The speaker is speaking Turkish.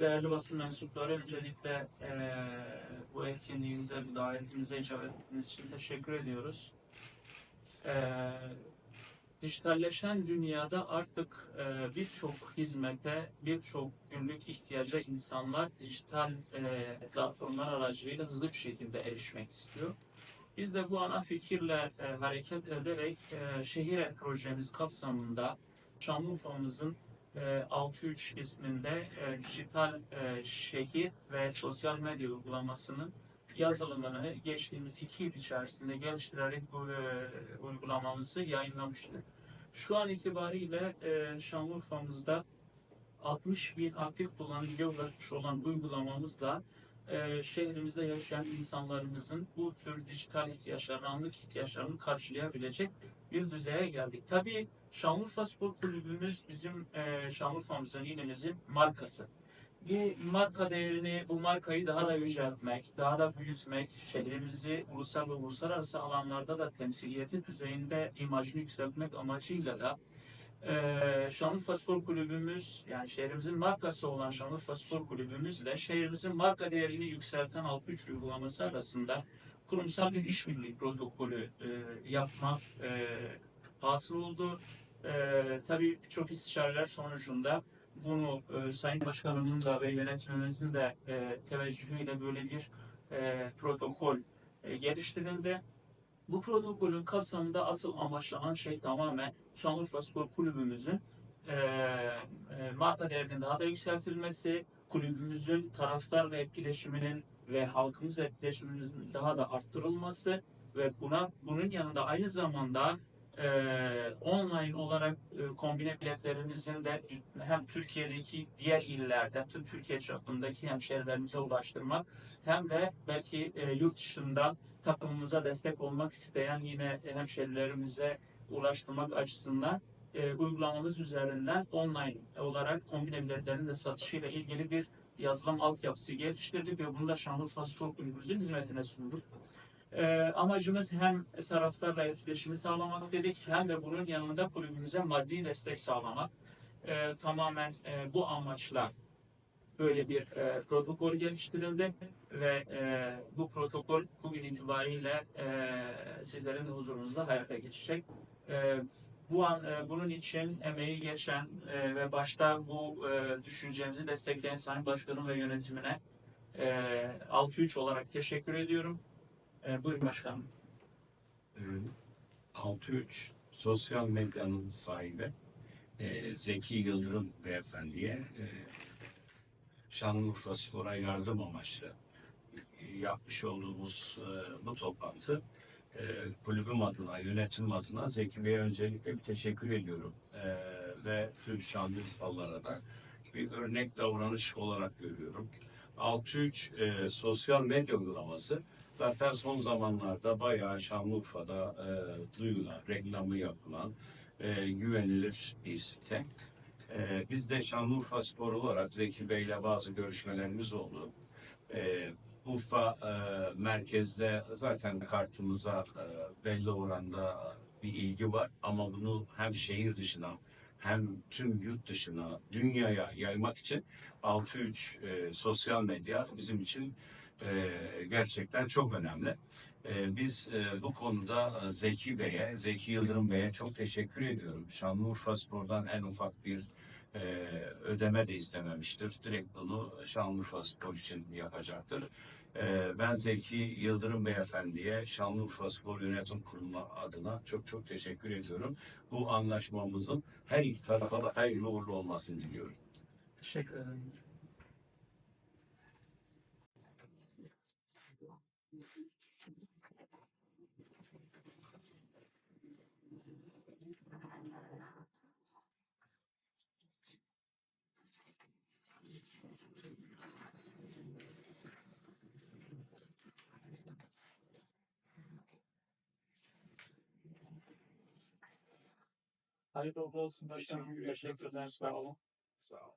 Değerli basın mensupları öncelikle eee, bu etkinliğimize, bu davetimize icabet ettiğiniz için teşekkür ediyoruz. Eee, dijitalleşen dünyada artık eee, birçok hizmete, birçok günlük ihtiyaca insanlar dijital eee, platformlar aracılığıyla hızlı bir şekilde erişmek istiyor. Biz de bu ana fikirle eee, hareket ederek eee, şehir projemiz kapsamında Şanlıurfa'mızın e, 6.3 isminde e, dijital e, şehir ve sosyal medya uygulamasının yazılımını geçtiğimiz iki yıl içerisinde geliştirerek bu e, uygulamamızı yayınlamıştık. Şu an itibariyle e, Şanlıurfa'mızda 60 bin aktif kullanıcıya ulaşmış olan uygulamamızla e, şehrimizde yaşayan insanlarımızın bu tür dijital ihtiyaçlarını, anlık ihtiyaçlarını karşılayabilecek bir düzeye geldik. Tabii Şanlıurfa Spor Kulübümüz bizim e, Şanlıurfa'mızın, ilimizin markası. Bu marka değerini, bu markayı daha da yüceltmek, daha da büyütmek, şehrimizi ulusal ve uluslararası alanlarda da temsiliyeti düzeyinde imajını yükseltmek amacıyla da e, Şanlıurfa Spor Kulübümüz, yani şehrimizin markası olan Şanlıurfa Spor Kulübümüzle şehrimizin marka değerini yükselten 6-3 uygulaması arasında kurumsal bir işbirliği protokolü e, yapmak e, hasıl oldu. E, tabii çok istişareler sonucunda bunu e, Sayın Başkanımın da ve yönetimimizin de e, teveccühüyle böyle bir e, protokol e, geliştirildi. Bu protokolün kapsamında asıl amaçlanan şey tamamen Şanlıurfa Spor Kulübümüzün e, marka değerinin daha da yükseltilmesi, kulübümüzün taraftar ve etkileşiminin ve halkımızla etkileşimimizin daha da arttırılması ve buna bunun yanında aynı zamanda e, online olarak e, kombine biletlerimizin de hem Türkiye'deki diğer illerde, tüm Türkiye çapındaki hemşehrilerimize ulaştırmak hem de belki e, yurt dışında takımımıza destek olmak isteyen yine hemşehrilerimize ulaştırmak açısından e, uygulamamız üzerinden online olarak kombine biletlerinin de satışıyla ilgili bir yazılım altyapısı geliştirdik ve bunu da Şanlıurfa Spor Kulübümüzün hizmetine sunduk. E, amacımız hem taraftarla etkileşimi sağlamak dedik hem de bunun yanında kulübümüze maddi destek sağlamak. E, tamamen e, bu amaçla böyle bir e, protokol geliştirildi ve e, bu protokol bugün itibariyle e, sizlerin de huzurunuzda hayata geçecek. E, bu an e, bunun için emeği geçen e, ve başta bu e, düşüncemizi destekleyen Sayın Başkanım ve yönetimine e, 6-3 olarak teşekkür ediyorum. E, buyurun başkanım. Ee, 6-3 sosyal medyanın sahibi e, Zeki Yıldırım beyefendiye e, Şanlıurfa Spor'a yardım amaçlı yapmış olduğumuz e, bu toplantı e, kulübüm adına, yönetim adına Zeki Bey'e öncelikle bir teşekkür ediyorum. E, ve tüm Şanlıurfalılara da bir örnek davranış olarak görüyorum. 6-3 e, sosyal medya uygulaması zaten son zamanlarda bayağı Şanlıurfa'da e, duyulan, reklamı yapılan e, güvenilir bir site. E, biz de Şanlıurfa Spor olarak Zeki Bey'le bazı görüşmelerimiz oldu. E, Urfa e, merkezde zaten kartımıza e, belli oranda bir ilgi var ama bunu hem şehir dışına hem tüm yurt dışına, dünyaya yaymak için 6-3 e, sosyal medya bizim için e, gerçekten çok önemli. E, biz e, bu konuda e, Zeki Bey'e, Zeki Yıldırım Bey'e çok teşekkür ediyorum. Şanlıurfa Spor'dan en ufak bir e, ödeme de istememiştir. Direkt bunu Şanlıurfa Spor için yapacaktır. E, ben Zeki Yıldırım Beyefendiye Şanlıurfa Spor Yönetim Kurulu adına çok çok teşekkür ediyorum. Bu anlaşmamızın her iki tarafa da hayırlı uğurlu olmasını diliyorum. Teşekkür ederim. Hayırlı uğurlu olsun başkanım. Teşekkür ederim. Sağ olun. Sağ olun.